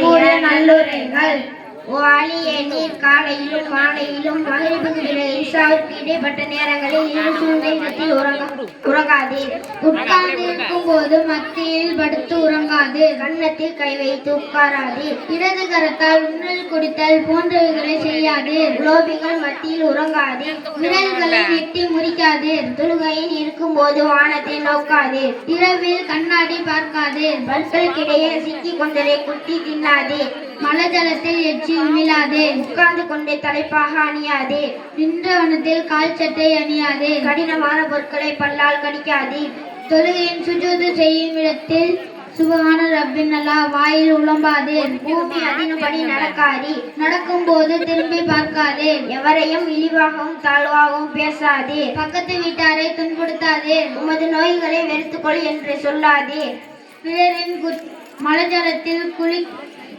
கூறிய நல்லுரைகள் வாலிய நீர் காலையிலும் மாலையிலும் மகிழ்வுக்கு இசாவுக்கு இடைப்பட்ட நேரங்களில் இரு உறங்க உறங்காதே. உட்கார்ந்து இருக்கும் போது மத்தியில் படுத்து உறங்காது. கன்னத்தில் கை வைத்து உட்காராது. இடது கரத்தால் உண்ணல் குடித்தல் போன்றவைகளை செய்யாது. குலோபிகள் மத்தியில் உறங்காது. விரல்களை வெட்டி முறிக்காது. தொழுகையில் இருக்கும்போது வானத்தை நோக்காது. இரவில் கண்ணாடி பார்க்காது. பல்களுக்கிடையே சிக்கி கொண்டதை குத்தி தின்னாது. மலஜலத்தில் எச்சி உமிழாதே. உட்கார்ந்து கொண்டே தலைப்பாக அணியாதே. நின்றவனத்தில் கால் சட்டை அணியாதே. கடினமான பொருட்களை பல்லால் கடிக்காதே தொழுகையின் சுஜூது செய்யும் இடத்தில் சுபகான ரப்பின் அல்லா வாயில் உளம்பாதே பூமி அதினபடி நடக்காதே. நடக்கும்போது திரும்பி பார்க்காதே. எவரையும் இழிவாகவும் தாழ்வாகவும் பேசாதே. பக்கத்து வீட்டாரை துன்புறுத்தாதே. உமது நோய்களை வெறுத்துக்கொள் என்று சொல்லாதே. பிறரின் மலஜலத்தில் குளி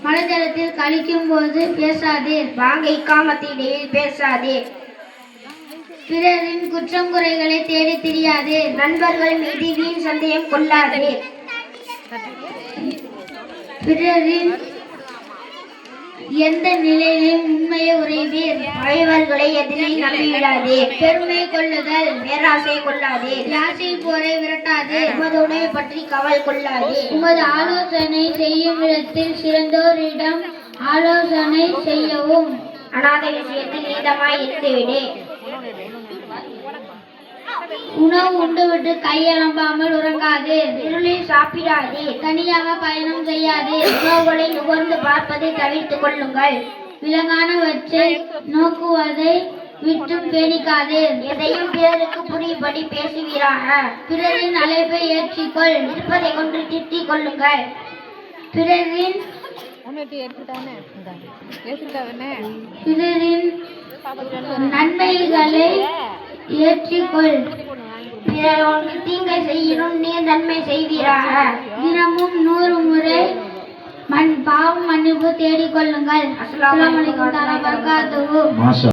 மலஜலத்தில் கழிக்கும் போது பேசாதே. வாங்கை காமத்திடையில் பேசாதே. பிறரின் குற்றம் குறைகளை தேடி தெரியாது. நண்பர்கள் மீது வீண் சந்தேகம் கொள்ளாதே. பிறரின் எந்த நிலையிலும் உண்மையை பகைவர்களை எதிரில் நம்பிவிடாதே. பெருமை கொள்ளுதல் பேராசை கொள்ளாதே. யாசையில் போரை விரட்டாதே உமது உணவை பற்றி கவல் கொள்ளாதே. உமது ஆலோசனை செய்யும் இடத்தில் சிறந்தோரிடம் ஆலோசனை செய்யவும். அனாதை விஷயத்தில் நீதமாய் இருந்துவிடு. உணவு உண்டுவிட்டு கையெழும்பாமல் உறங்காது. இருளில் சாப்பிடாதே. தனியாக பயணம் செய்யாதே. உணவுகளை நுகர்ந்து பார்ப்பதை தவிர்த்துக் கொள்ளுங்கள். விலங்கானவற்றை நோக்குவதை விட்டும் பேணிக்காதே. எதையும் பிறருக்கு புரியும்படி பேசுவீராக பிறரின் அழைப்பை ஏற்றிக்கொள். இருப்பதை கொண்டு திட்டிக் கொள்ளுங்கள். பிறரின் பிறரின் நன்மைகளை ஏற்றிக்கொள். பிறர் உனக்கு தீங்கை செய்யணும் நீ நன்மை செய்வீராக தினமும் நூறு முறை மண் பாவம் மன்னிப்பு தேடிக் கொள்ளுங்கள் அஸ்ஸலாமு அலைக்கும் வரகாத்துஹு மாஷா.